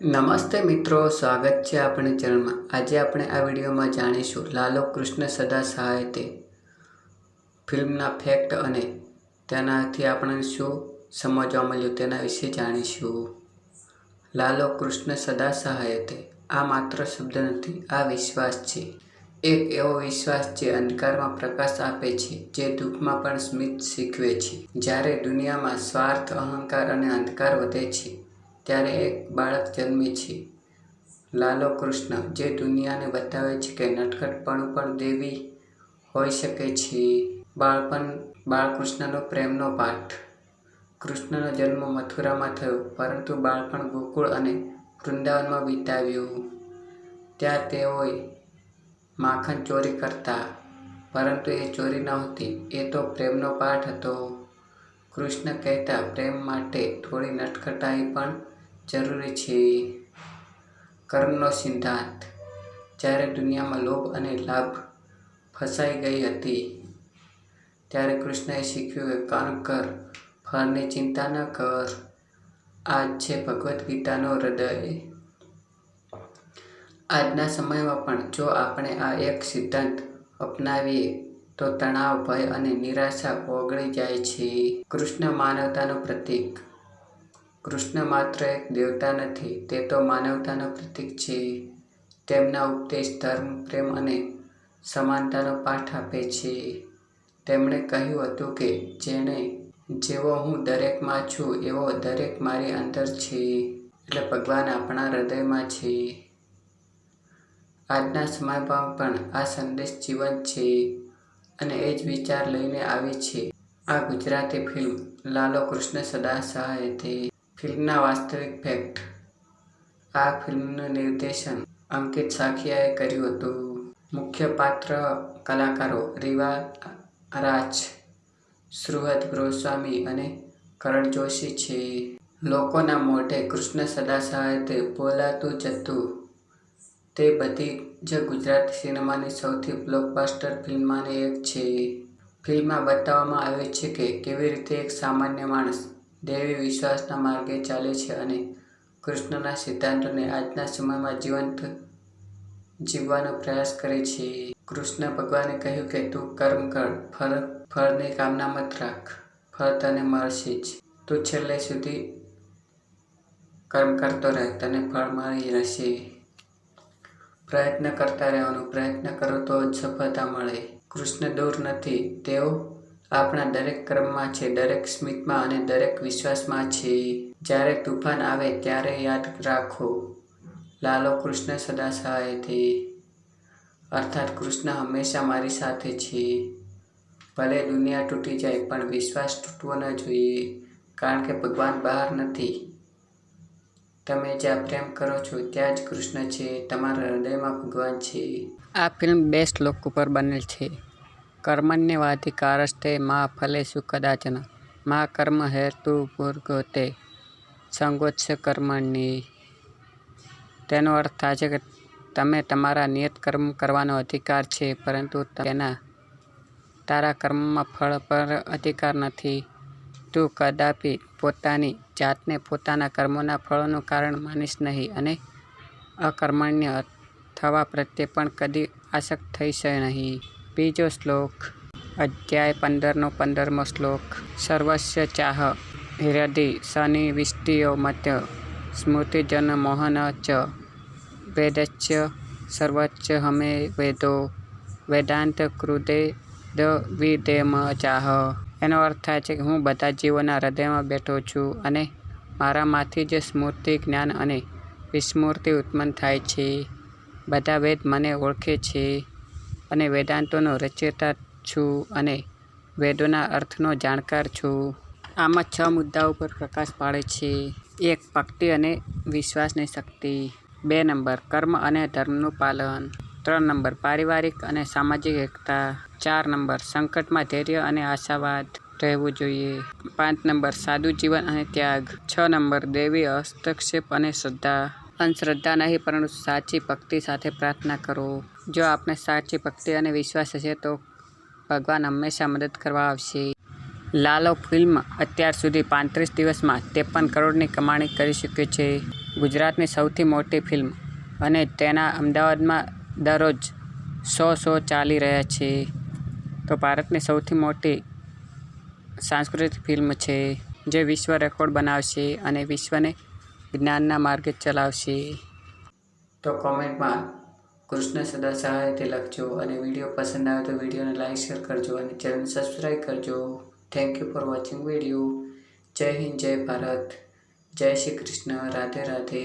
નમસ્તે મિત્રો, સ્વાગત છે આપણી ચેનલમાં. આજે આપણે આ વિડીયોમાં જાણીશું લાલો કૃષ્ણ સદા સહાય તે ફિલ્મના ફેક્ટ અને તેનાથી આપણને શું સમજવા મળ્યું તેના વિશે જાણીશું. લાલો કૃષ્ણ સદા સહાય તે આ માત્ર શબ્દ નથી, આ વિશ્વાસ છે. એક એવો વિશ્વાસ જે અંધકારમાં પ્રકાશ આપે છે, જે દુઃખમાં પણ સ્મિત શીખવે છે. જ્યારે દુનિયામાં સ્વાર્થ, અહંકાર અને અંધકાર વધે છે ત્યારે એક બાળક જન્મે છે. લાલો કૃષ્ણ, જે દુનિયાને બતાવે છે કે નટખટપણું પણ દેવી હોઈ શકે છે. બાળપણ, બાળકૃષ્ણનો પ્રેમનો પાઠ. કૃષ્ણનો જન્મ મથુરામાં થયો, પરંતુ બાળપણ ગોકુળ અને વૃંદાવનમાં વિતાવ્યું. ત્યાં તેઓએ માખણ ચોરી કરતા, પરંતુ એ ચોરી નહોતી, એ તો પ્રેમનો પાઠ હતો. કૃષ્ણ કહેતા, પ્રેમ માટે થોડી નટખટાઈ પણ જરૂરી છે. કર્મનો સિદ્ધાંત. જ્યારે દુનિયામાં લોભ અને લાભ ફસાઈ ગઈ હતી, ત્યારે કૃષ્ણએ શીખ્યું કે કર્મ કર, ફળની ચિંતા ન કર. આ છે ભગવદ્ ગીતાનો હૃદય. આજના સમયમાં પણ જો આપણે આ એક સિદ્ધાંત અપનાવીએ, તો તણાવ, ભય અને નિરાશા ઓગળી જાય છે. કૃષ્ણ માનવતાનું પ્રતીક. કૃષ્ણ માત્ર એક દેવતા નથી, તે તો માનવતાનું પ્રતીક છે. તેમના ઉપદેશ ધર્મ, પ્રેમ અને સમાનતાનો પાઠ આપે છે. તેમણે કહ્યું હતું કે, જેણે જેવો હું દરેકમાં છું, એવો દરેક મારી અંદર છે. એટલે ભગવાન આપણા હૃદયમાં છે. આજના સમયમાં પણ આ સંદેશ જીવંત છે અને એ જ વિચાર લઈને આવી છે. આ ગુજરાતી ફિલ્મ લાલો કૃષ્ણ સદા સહાય તે ફિલ્મના વાસ્તવિક ફેક્ટ. આ ફિલ્મનું નિર્દેશન અંકિત સાખિયાએ કર્યું હતું. મુખ્ય પાત્ર કલાકારો રીવા રાજ, સુહૃદ ગોસ્વામી અને કરણ જોશી છે. લોકોના મોઢે કૃષ્ણ સદા સહાય બોલાતું જતું તે બધી જ ગુજરાતી સિનેમાની સૌથી બ્લોકબસ્ટર ફિલ્મમાંની એક છે. ફિલ્મમાં બતાવવામાં આવે છે કે કેવી રીતે એક સામાન્ય માણસ દેવી વિશ્વાસના માર્ગે ચાલે છે અને કૃષ્ણના સિદ્ધાંતોને આજના સમયમાં જીવંત જીવવાનો પ્રયાસ કરે છે. કૃષ્ણ ભગવાને કહ્યું કે, તું કર્મ કર, ફળ, ફળની કામના મત રાખ, ફળ તને મળશે જ. તું છેલ્લે સુધી કર્મ કરતો રહે, તને ફળ મળી રહેશે. પ્રયત્ન કરતા રહેવાનો, પ્રયત્ન કરો તો જ સફળતા મળે. કૃષ્ણ દૂર નથી, તેઓ આપણા દરેક ક્રમમાં છે, દરેક સ્મિતમાં અને દરેક વિશ્વાસમાં છે. જ્યારે તુફાન આવે ત્યારે યાદ રાખો, લાલો કૃષ્ણ સદા સહાયથી અર્થાત કૃષ્ણ હંમેશા મારી સાથે છે. ભલે દુનિયા તૂટી જાય, પણ વિશ્વાસ તૂટવો ન જોઈએ, કારણ કે ભગવાન બહાર નથી. તમે જ્યાં પ્રેમ કરો છો, ત્યાં જ કૃષ્ણ છે. તમારા હૃદયમાં ભગવાન છે. આ ફિલ્મ બે શ્લોક ઉપર બનેલ છે. કર્મણ્યવાધિકારસ્તે મા ફલેષુ કદાચન મા કર્મ હેતુ પૂર્ગોતે સંગોત્સ કર્મણ્ય તેનો અર્થ થાય છે કે તમે તમારા નિયત કર્મ કરવાનો અધિકાર છે, પરંતુ તેના તારા કર્મમાં ફળ પર અધિકાર નથી. તું કદાપી પોતાની જાતને પોતાના કર્મોના ફળોનું કારણ માનીશ નહીં અને અકર્મણ્ય થવા પ્રત્યે પણ કદી આસક્ત થઈશ નહીં. બીજો શ્લોક, અધ્યાય પંદરનો પંદરમો શ્લોક. સર્વસ્ય ચાહ હૃદય શનિ વિષ્ટિયો મત્ય, સ્મૃતિજન મોહન ચ, વેદસ્ય સર્વચ્ચ હમે વેદો, વેદાંત કૃદે દ વિદેમ ચાહ. એનો અર્થ થાય છે કે હું બધા જીવોના હૃદયમાં બેઠો છું અને મારામાંથી જ સ્મૃતિ, જ્ઞાન અને વિસ્મૃતિ ઉત્પન્ન થાય છે, બધા વેદ મને ઓળખે છે. અને વેદાંતોનો રચયતા છું અને વેદોના અર્થનો જાણકાર છું. આમાં છ મુદ્દાઓ પર પ્રકાશ પાડે છે. એક, ભક્તિ અને વિશ્વાસની શક્તિ. બે, નંબર, કર્મ અને ધર્મનું પાલન. ત્રણ, નંબર, પારિવારિક અને સામાજિક એકતા. ચાર, નંબર, સંકટમાં ધૈર્ય અને આશાવાદ રહેવું જોઈએ. પાંચ, નંબર, સાદું જીવન અને ત્યાગ. છ, નંબર, દેવી હસ્તક્ષેપ અને શ્રદ્ધા. અંધશ્રદ્ધા નહીં, પરંતુ સાચી ભક્તિ સાથે પ્રાર્થના કરો. જો આપણે સાચી ભક્તિ અને વિશ્વાસ હશે તો ભગવાન હંમેશા મદદ કરવા આવશે. લાલો ફિલ્મ અત્યાર સુધી પાંત્રીસ દિવસમાં ત્રેપન કરોડની કમાણી કરી ચૂકી છે. ગુજરાતની સૌથી મોટી ફિલ્મ અને તેના અમદાવાદમાં દરરોજ સો સો ચાલી રહ્યા છે. તો ભારતની સૌથી મોટી સાંસ્કૃતિક ફિલ્મ છે, જે વિશ્વ રેકોર્ડ બનાવશે અને વિશ્વને જ્ઞાનના માર્ગે ચલાવશે. તો કોમેન્ટમાં કૃષ્ણ સદા સહાયથી લખજો અને વીડિયો પસંદ આવે તો વિડીયોને લાઈક, શેર કરજો અને ચેનલ સબસ્ક્રાઈબ કરજો. Thank you for watching video જય હિન્દ, જય ભારત. જય શ્રી કૃષ્ણ. રાધે રાધે.